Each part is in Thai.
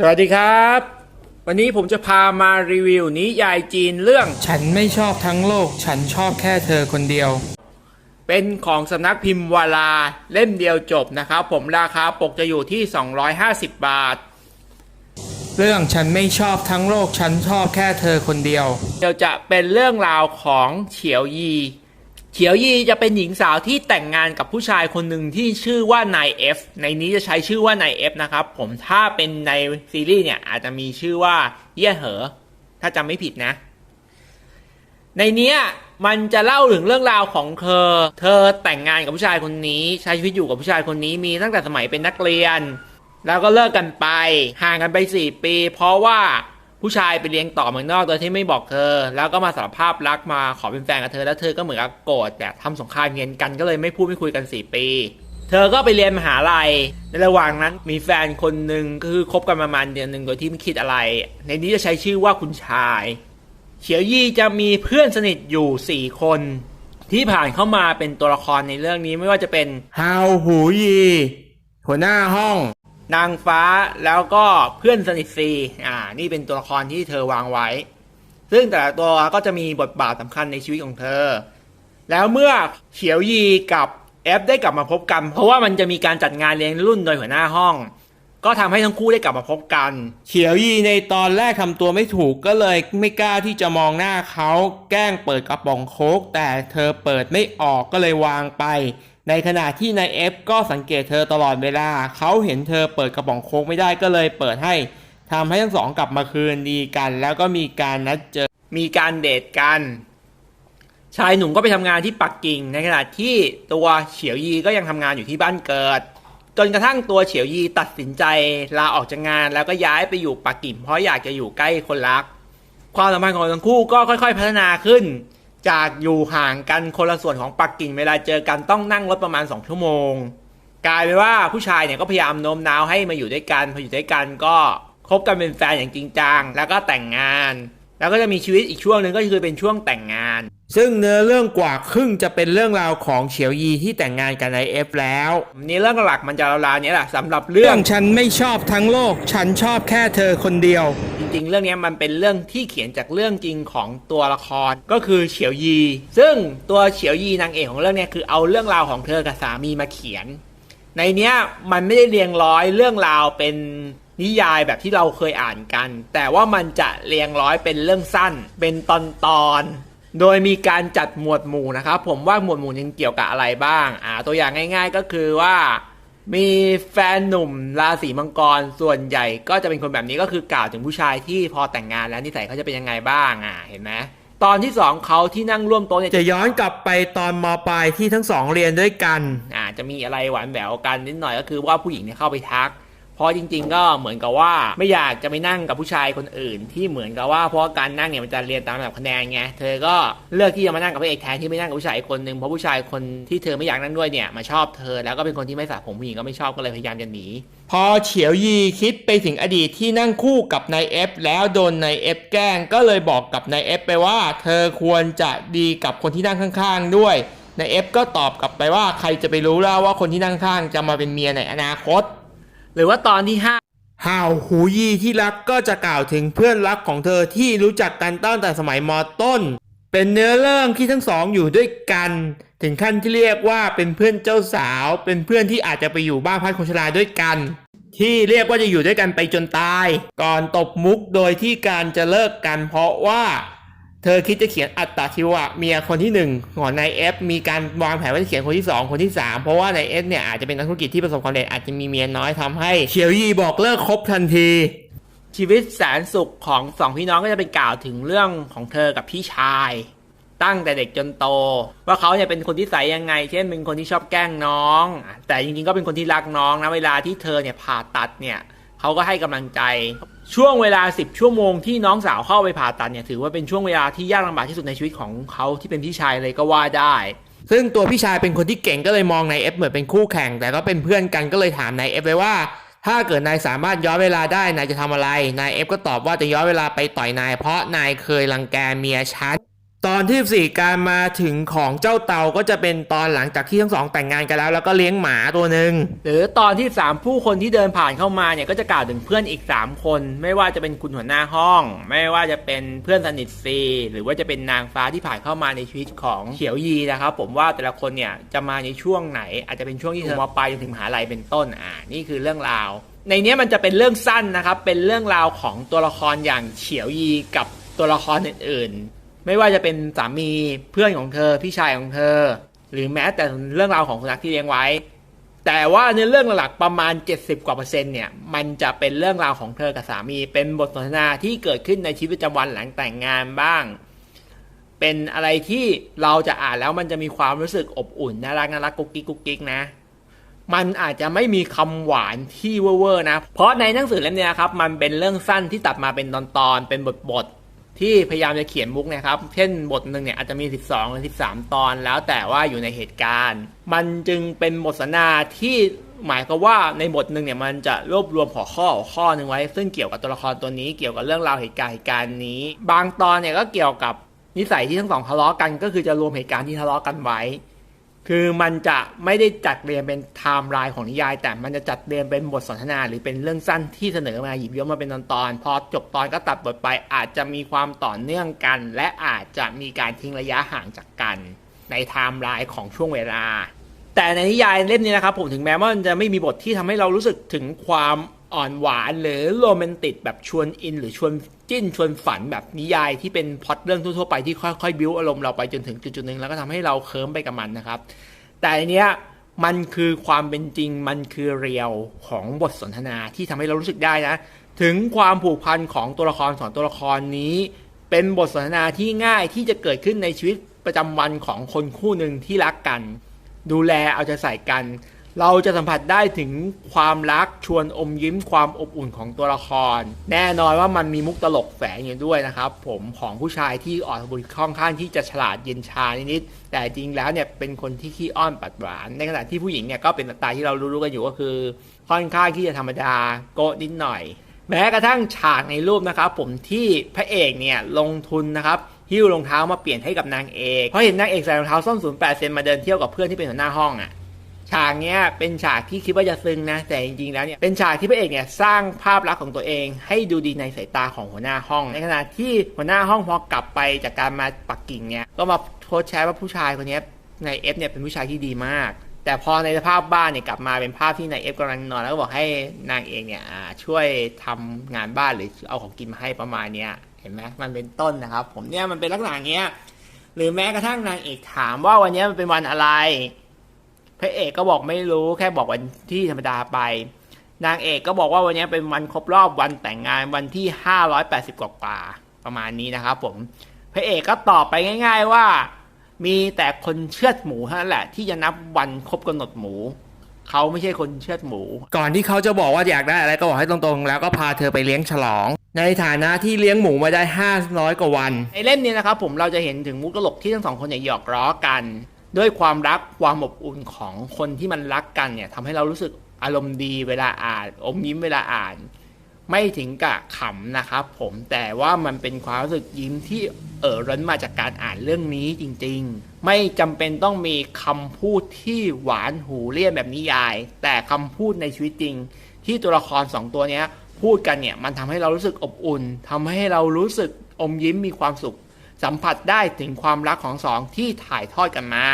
สวัสดีครับ วันนี้ผมจะพามารีวิวนิยายจีนเรื่อง ฉันไม่ชอบทั้งโลก ฉันชอบแค่เธอคนเดียว เป็นของสำนักพิมพ์วาลาเล่มเดียวจบนะครับ ผมราคาปกจะอยู่ที่ 250 บาท เรื่องฉันไม่ชอบทั้งโลก ฉันชอบแค่เธอคนเดียว เดี๋ยวจะเป็นเรื่องราวของเฉียวยี เฉียวยีจะเป็นหญิงสาวที่แต่งงานกับผู้ชายคนหนึ่งที่ชื่อว่านายเอฟในนี้จะใช้ชื่อว่านายเอฟนะครับ ผมถ้าเป็นในซีรีส์เนี่ยอาจจะมีชื่อว่าเย่เหอ ถ้าจำไม่ผิดนะ ในนี้มันจะเล่าถึงเรื่องราวของเธอ เธอแต่งงานกับผู้ชายคนนี้ ใช้ชีวิตอยู่กับผู้ชายคนนี้มีตั้งแต่สมัยเป็นนักเรียน แล้วก็เลิกกันไปห่างกันไปสี่ปี เพราะว่า ผู้ชายไปเรียนต่อเมืองนอกโดยที่ไม่บอกเธอ แล้วก็มาสารภาพรักมาขอเป็นแฟนกับเธอ แล้วเธอก็เหมือนกับโกรธแบบทำสงครามเย็นกันก็เลยไม่พูดไม่คุยกันสี่ปี เธอก็ไปเรียนมหาลัย ในระหว่างนั้นมีแฟนคนหนึ่งก็คือคบกันประมาณเดือนหนึ่งโดยที่ไม่คิดอะไร ในนี้จะใช้ชื่อว่าคุณชายเฉียวยี่จะมีเพื่อนสนิทอยู่ 4 คน ที่ผ่านเข้ามาเป็นตัวละครในเรื่องนี้ไม่ว่าจะเป็นฮาวหูยีหัวหน้าห้อง นางฟ้าแล้วก็เพื่อนสนิทซีอ่านี่เป็นตัวละครที่เธอวางไว้ ซึ่งแต่ละตัวก็จะมีบทบาทสำคัญในชีวิตของเธอ แล้วเมื่อเฉียวยีกับแอฟได้กลับมาพบกัน เพราะว่ามันจะมีการจัดงานเลี้ยงรุ่นโดยหัวหน้าห้อง ก็ทำให้ทั้งคู่ได้กลับมาพบกัน เขียวยีในตอนแรกทำตัวไม่ถูกก็เลยไม่กล้าที่จะมองหน้าเขาแกล้งเปิดกระป๋องโค้กแต่เธอเปิดไม่ออกก็เลยวางไป ในขณะที่นายเอฟก็สังเกตเธอตลอดเวลา เขาเห็นเธอเปิดกระป๋องโค้กไม่ได้ก็เลยเปิดให้ทำให้ทั้งสองกลับมาคืนดีกัน แล้วก็มีการนัดเจอ มีการเดทกัน ชายหนุ่มก็ไปทำงานที่ปักกิ่ง ในขณะที่ตัวเฉียวยีก็ยังทำงานอยู่ที่บ้านเกิด จนกระทั่งตัวเฉียวยีตัดสินใจลาออกจากงาน แล้วก็ย้ายไปอยู่ปักกิ่งเพราะอยากจะอยู่ใกล้คนรัก ความสัมพันธ์ของทั้งคู่ก็ค่อย ๆ พัฒนาขึ้น จากอยู่ห่างกันคนละส่วนของปักกิ่งเวลาเจอกันต้องนั่งรถประมาณ 2 ชั่วโมง กลายเป็นว่าผู้ชายเนี่ยก็พยายามโน้มน้าวให้มาอยู่ด้วยกันพออยู่ด้วยกันก็คบกันเป็นแฟนอย่างจริงจังแล้วก็แต่งงาน แล้วก็จะมีชีวิตอีกช่วงหนึ่งก็คือเป็นช่วงแต่งงาน ซึ่งเนื้อเรื่องกว่าครึ่งจะเป็นเรื่องราวของเฉียวยีที่แต่งงานกับนายเอฟแล้วนี่เรื่องหลักมันจะราวๆเนี้ยแหละสำหรับเรื่เรื่อองงฉันไม่ชอบทั้งโลก ฉันชอบแค่เธอคนเดียวจ ริง ๆ เรื่องนี้มันเป็นเรื่องที่เขียนจากเรื่องจริงของตัวละครก็คือเฉียวยี ซึ่งตัวเฉียวยีนางเอกของเรื่องนี้คือเอาเรื่องราวของเธอกับสามีมาเขียน ในเนี้ยมันไม่ได้เรียงร้อยเรื่องราวเป็นนิยายแบบที่เราเคยอ่านกัน แต่ว่ามันจะเรียงร้อยเป็นเรื่องสั้น เป็นตอนตอนๆโดยมีการจัดหมวดหมู่นะครับผมว่าหมวดหมู่ยังเกี่ยวกับอะไรบ้างอ่าตัวอย่างง่าย ๆ ก็คือว่า มีแฟนหนุ่มราศีมังกรส่วนใหญ่ก็จะเป็นคนแบบนี้ก็คือกล่าวถึงผู้ชายที่พอแต่งงานแล้วนิสัยเขาจะเป็นยังไงบ้างอะเห็นไหมตอนที่สองเขาที่นั่งร่วมโต๊ะเนี่ยจะย้อนกลับไปตอนมปลายที่ทั้งสองเรียนด้วยกันอ่าจจะมีอะไรหวานแหววกันนิดหน่อยก็คือว่าผู้หญิงเนี่ยเข้าไปทัก เพราะจริง ๆ ก็เหมือนกับว่าไม่อยากจะไปนั่งกับผู้ชายคนอื่น ที่เหมือนกับว่าเพราะการนั่งเนี่ยมันจะเรียนตามลำดับคะแนนไงเธอก็เลือกที่จะมานั่งกับพระเอกแทนที่ไม่นั่งกับผู้ชายอีกคนหนึ่งเพราะผู้ชายคนที่เธอไม่อยากนั่งด้วยเนี่ยมาชอบเธอ แล้วก็เป็นคนที่ไม่สระผมผู้หญิงก็ไม่ชอบก็เลยพยายามจะหนีพอเฉียวยีคิดไปถึงอดีตที่นั่งคู่กับนายเอฟแล้วโดนนายเอฟแกล้งก็เลยบอกกับนายเอฟไปว่า เธอควรจะดีกับคนที่นั่งข้างๆ ด้วยนายเอฟก็ตอบกลับไปว่าใครจะไปรู้ล่ะว่าคนที่นั่งข้างจะมาเป็นเมียในอนาคต หรือว่าตอนที่ห้าห่าวหูยีที่รักก็จะกล่าวถึงเพื่อนรักของเธอที่รู้จักกันตั้งแต่สมัยมต้น เป็นเนื้อเรื่องที่ทั้งสองอยู่ด้วยกัน ถึงขั้นที่เรียกว่าเป็นเพื่อนเจ้าสาว เป็นเพื่อนที่อาจจะไปอยู่บ้านพักคนชราด้วยกัน ที่เรียกว่าจะอยู่ด้วยกันไปจนตาย ก่อนตบมุกโดยที่การจะเลิกกันเพราะว่า เธอคิดจะเขียนอัตตาชีวะเมียคนที่หนึ่งของนายเอฟมีการวางแผนว่าจะเขียนคนที่สองคนที่สามเพราะว่านายเอฟเนี่ยอาจจะเป็นนักธุรกิจที่ประสบความสำเร็จอาจจะมีเมียน้อยทำให้เฉียวยีบอกเลิกคบทันที ชีวิตแสนสุขของสองพี่น้องก็จะเป็นกล่าวถึงเรื่องของเธอกับพี่ชาย ตั้งแต่เด็กจนโต ว่าเขาเนี่ยเป็นคนที่ใสยังไง เช่นเป็นคนที่ชอบแกล้งน้อง แต่จริงๆก็เป็นคนที่รักน้องนะเวลาที่เธอเนี่ยผ่าตัดเนี่ยเขาก็ให้กำลังใจ ช่วงเวลา 10 ชั่วโมงที่น้องสาวเข้าไปผ่าตัดเนี่ยถือว่าเป็นช่วงเวลาที่ยากลำบากที่สุดในชีวิตของเขาที่เป็นพี่ชายเลยก็ว่าได้ ซึ่งตัวพี่ชายเป็นคนที่เก่งก็เลยมองนายเอฟเหมือนเป็นคู่แข่ง แต่ก็เป็นเพื่อนกันก็เลยถามนายเอฟไปว่า ถ้าเกิดนายสามารถย้อนเวลาได้นายจะทำอะไรนายเอฟก็ตอบว่าจะย้อนเวลาไปต่อยนายเพราะนายเคยรังแกเมียฉัน ตอนที่สี่การมาถึงของเจ้าเตาก็จะเป็นตอนหลังจากที่ทั้งสองแต่งงานกันแล้ว แล้วก็เลี้ยงหมาตัวหนึ่งหรือตอนที่สามผู้คนที่เดินผ่านเข้ามาเนี่ยก็จะกล่าวถึงเพื่อนอีก 3 คน ไม่ว่าจะเป็นคุณหัวหน้าห้อง ไม่ว่าจะเป็นเพื่อนสนิทซีหรือว่าจะเป็นนางฟ้าที่ผ่านเข้ามาในชีวิตของเขียวยีนะครับผมว่าแต่ละคนเนี่ยจะมาในช่วงไหน อาจจะเป็นช่วงที่เธอมปลายจนถึงมหาลัยเป็นต้นอ่านี่คือเรื่องราว ในนี้มันจะเป็นเรื่องสั้นนะครับเป็นเรื่องราวของตัวละครอย่างเฉียวยีกับตัวละครอื่นๆ ไม่ว่าจะเป็นสามีเพื่อนของเธอพี่ชายของเธอ หรือแม้แต่เรื่องราวของสุนัขที่เลี้ยงไว้ แต่ว่าในเรื่องหลักประมาณ 70 กว่าเปอร์เซ็นต์เนี่ยมันจะเป็นเรื่องราวของเธอกับสามี เป็นบทสนทนาที่เกิดขึ้นในชีวิตประจำวันหลังแต่งงานบ้าง เป็นอะไรที่เราจะอ่านแล้วมันจะมีความรู้สึกอบอุ่นน่ารักน่ารักกุ๊กกิ๊กกุ๊กกิ๊กนะมันอาจจะไม่มีคำหวานที่เวอร์นะ เพราะในหนังสือเล่มนี้ครับ มันเป็นเรื่องสั้นที่ตัดมาเป็นตอนๆ เป็นบท ที่พยายามจะเขียนมุกนะครับ เช่นบทหนึ่งเนี่ยอาจจะมี 12 หรือ 13 ตอน แล้วแต่ว่าอยู่ในเหตุการณ์ มันจึงเป็นบทสนทนาที่หมายก็ว่าในบทหนึ่งเนี่ยมันจะรวบรวมหัวข้อหัวข้อหนึ่งไว้ ซึ่งเกี่ยวกับตัวละครตัวนี้เกี่ยวกับเรื่องราวเหตุการณ์เหตุการณ์นี้ บางตอนเนี่ยก็เกี่ยวกับนิสัยที่ทั้งสองทะเลาะกันก็คือจะรวมเหตุการณ์ที่ทะเลาะกันไว้ คือมันจะไม่ได้จัดเรียงเป็นไทม์ไลน์ของนิยาย แต่มันจะจัดเรียงเป็นบทสนทนาหรือเป็นเรื่องสั้นที่เสนอมาหยิบยกมาเป็นตอนๆพอจบตอนก็ตัดบทไปอาจจะมีความต่อเนื่องกัน และอาจจะมีการทิ้งระยะห่างจากกัน ในไทม์ไลน์ของช่วงเวลา แต่ในนิยายเล่มนี้นะครับผมถึงแม้ว่ามันจะไม่มีบทที่ทำให้เรารู้สึกถึงความอ่อนหวานหรือโรแมนติกแบบชวนอิน หรือชวน จิ้นชวนฝันแบบนิยายที่เป็นพล็อตเรื่องทั่วๆไปที่ค่อยๆ บิวอารมณ์เราไปจนถึงจุดๆหนึ่งแล้วก็ทำให้เราเคิร์มไปกับมันนะครับ แต่อันเนี้ยมันคือความเป็นจริงมันคือเรียวของบทสนทนาที่ทำให้เรารู้สึกได้นะ ถึงความผูกพันของตัวละครสองตัวละครนี้ เป็นบทสนทนาที่ง่ายที่จะเกิดขึ้นในชีวิตประจำวันของคนคู่หนึ่งที่รักกัน ดูแลเอาใจใส่กัน เราจะสัมผัสได้ถึงความรักชวนอมยิ้มความอบอุ่นของตัวละคร แน่นอนว่ามันมีมุกตลกแฝงอยู่ด้วยนะครับ ผมของผู้ชายที่อ่อนบุญค่อนข้างที่จะฉลาดเย็นชานิดๆแต่จริงแล้วเนี่ยเป็นคนที่ขี้อ้อนปัดหวาน ในขณะที่ผู้หญิงเนี่ยก็เป็นตล์ที่เรารู้ๆกันอยู่ก็คือ ค่อนข้างที่จะธรรมดาโกะนิดหน่อย แม้กระทั่งฉากในรูปนะครับ ผมที่พระเอกเนี่ยลงทุนนะครับหิ้วรองเท้ามาเปลี่ยนให้กับนางเอกเพราะเห็นนางเอกใส่รองเท้าส้นสูงแปดเซนมาเดินเที่ยวกับเพื่อนที่เป็นหัวหน้าห้องอะ่ะ ฉากเนี้ยเป็นฉากที่คิดว่าจะซึ้งนะ แต่จริงๆแล้วเนี่ยเป็นฉากที่พระเอกเนี่ยสร้างภาพลักษณ์ของตัวเอง ให้ดูดีในสายตาของหัวหน้าห้อง ในขณะที่หัวหน้าห้องพอกลับไปจากการมาปักกิ่งเนี่ยก็มาโพสแชร์ว่าผู้ชายคนนี้ในเอฟเนี่ยเป็นผู้ชายที่ดีมาก แต่พอในสภาพบ้านเนี่ยกลับมาเป็นภาพที่นายเอฟกำลังนอนแล้วก็บอกให้นางเอกเนี่ยช่วยทำงานบ้านหรือเอาของกินมาให้ประมาณเนี้ยเห็นไหมมันเป็นต้นนะครับ ผมเนี่ยมันเป็นลักษณะเนี้ยหรือแม้กระทั่งนางเอกถามว่าวันนี้มันเป็นวันอะไร พระเอกก็บอกไม่รู้แค่บอกวันที่ธรรมดาไป นางเอกก็บอกว่าวันนี้เป็นวันครบรอบวันแต่งงานวันที่ 580 กว่ากว่าๆประมาณนี้นะครับผม พระเอกก็ตอบไปง่าย ๆว่า มีแต่คนเชือดหมูเท่านั้นแหละ ที่จะนับวันครบกำหนดหมูเขาไม่ใช่คนเชือดหมู ก่อนที่เขาจะบอกว่าอยากได้อะไรก็บอกให้ตรงๆ แล้วก็พาเธอไปเลี้ยงฉลอง ในฐานะที่เลี้ยงหมูมาได้ 500 กว่าวัน ในเล่มนี้นะครับผมเราจะเห็นถึงมุกตลกที่ทั้งสองคนเนี่ยหยอกล้อกัน ด้วยความรักความอบอุ่นของคนที่มันรักกันเนี่ยทำให้เรารู้สึกอารมณ์ดีเวลาอ่านอมยิ้มเวลาอ่าน ไม่ถึงกับขำนะครับผมแต่ว่ามันเป็นความรู้สึกยิ้มที่เอ่อร้นมาจากการอ่านเรื่องนี้จริง ๆ ไม่จำเป็นต้องมีคำพูดที่หวานหูเลี่ยนแบบนิยาย แต่คำพูดในชีวิตจริง ที่ตัวละครสองตัวเนี้ยพูดกันเนี่ยมันทำให้เรารู้สึกอบอุ่นทำให้เรารู้สึกอมยิ้มมีความสุข สัมผัสได้ถึงความรักของสองที่ถ่ายทอดกันมา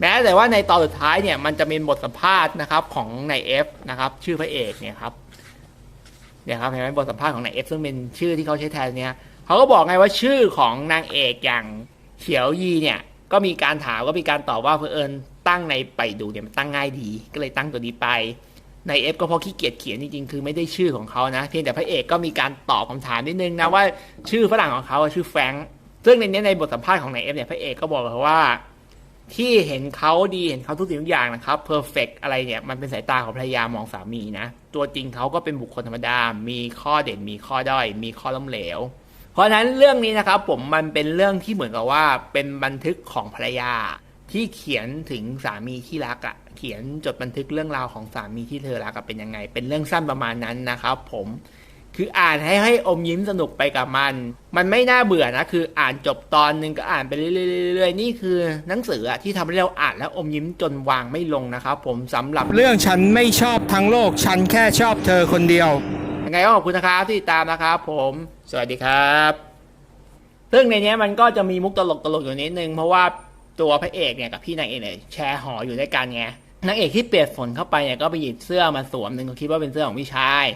แม้แต่ว่าในตอนสุดท้ายเนี่ยมันจะมีบทสัมภาษณ์นะครับของนายเอฟนะครับชื่อพระเอกเนี่ยครับเนี่ยครับเห็นไหมบทสัมภาษณ์ของนายเอฟซึ่งเป็นชื่อที่เขาใช้แทนเนี่ยเขาก็บอกไงว่าชื่อของนางเอกอย่างเขียวยีเนี่ยก็มีการถามก็มีการตอบว่าเพอเอิญตั้งในไปดูเนี่ยมันตั้งง่ายดี ก็เลยตั้งตัวนี้ไปในเอฟก็เพราะขี้เกียจเขียนจริงๆ คือไม่ได้ชื่อของเขานะ เพียงแต่พระเอกก็มีการตอบคำถามนิดนึงนะว่าชื่อฝรั่งของเขาชื่อแฟรงค์ ซึ่งในนี้ในบทสัมภาษณ์ของนายเอฟเนี่ยพระเอกก็บอกเลยว่า ที่เห็นเขาดีเห็นเขาทุกสิ่งทุกอย่างนะครับเพอร์เฟกอะไรเนี่ยมันเป็นสายตาของภรรยามองสามีนะตัวจริงเขาก็เป็นบุคคลธรรมดา มีข้อเด่นมีข้อด้อย มีข้อล้มเหลว เพราะฉะนั้นเรื่องนี้นะครับผมมันเป็นเรื่องที่เหมือนกับว่าเป็นบันทึกของภรรยาที่เขียนถึงสามีที่รักอะ่ะ เขียนจดบันทึกเรื่องราวของสามีที่เธอรักเป็นยังไง เป็นเรื่องสั้นประมาณนั้นนะครับผม คืออ่านให้ให้อมยิ้มสนุกไปกับมัน มันไม่น่าเบื่อนะ คืออ่านจบตอนหนึ่งก็อ่านไปเรื่อยๆๆๆนี่คือหนังสืออะที่ทำให้เราอ่านแล้วอมยิ้มจนวางไม่ลงนะครับผมสำหรับเรื่องฉันไม่ชอบทั้งโลก ฉันแค่ชอบเธอคนเดียว ยังไงก็ขอบคุณนะครับที่ติดตามนะครับผม สวัสดีครับ ซึ่งในเนี้ยมันก็จะมีมุกตลกตลกๆอยู่นิดนึงเพราะว่าตัวพระเอกเนี่ยกับพี่นางเอกเนี่ยแชร์หออยู่ด้วยกันไงนางเอกที่เปียกฝนเข้าไปเนี่ยก็ไปหยิบเสื้อมาสวมหนึ่งก็คิดว่าเป็นเสื้อของพี่ชาย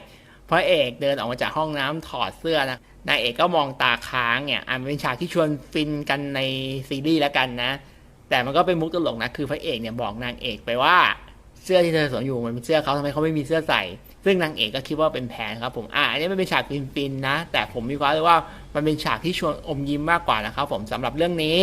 พระเอกเดินออกมาจากห้องน้ำถอดเสื้อนะนางเอกก็มองตาค้างเนี่ยอันเป็นฉากที่ชวนฟินกันในซีรีส์แล้วกันนะ แต่มันก็เป็นมุกตลกนะคือพระเอกเนี่ยบอกนางเอกไปว่าเสื้อที่เธอสวมอยู่มันเป็นเสื้อเขาทำไมเขาไม่มีเสื้อใส่ ซึ่งนางเอกก็คิดว่าเป็นแผนครับผมอะอันนี้ไมันเป็นฉากฟินๆนะ แต่ผมมีความรู้ว่ามันเป็นฉากที่ชวนอมยิ้มมากกว่านะครับผมสำหรับเรื่องนี้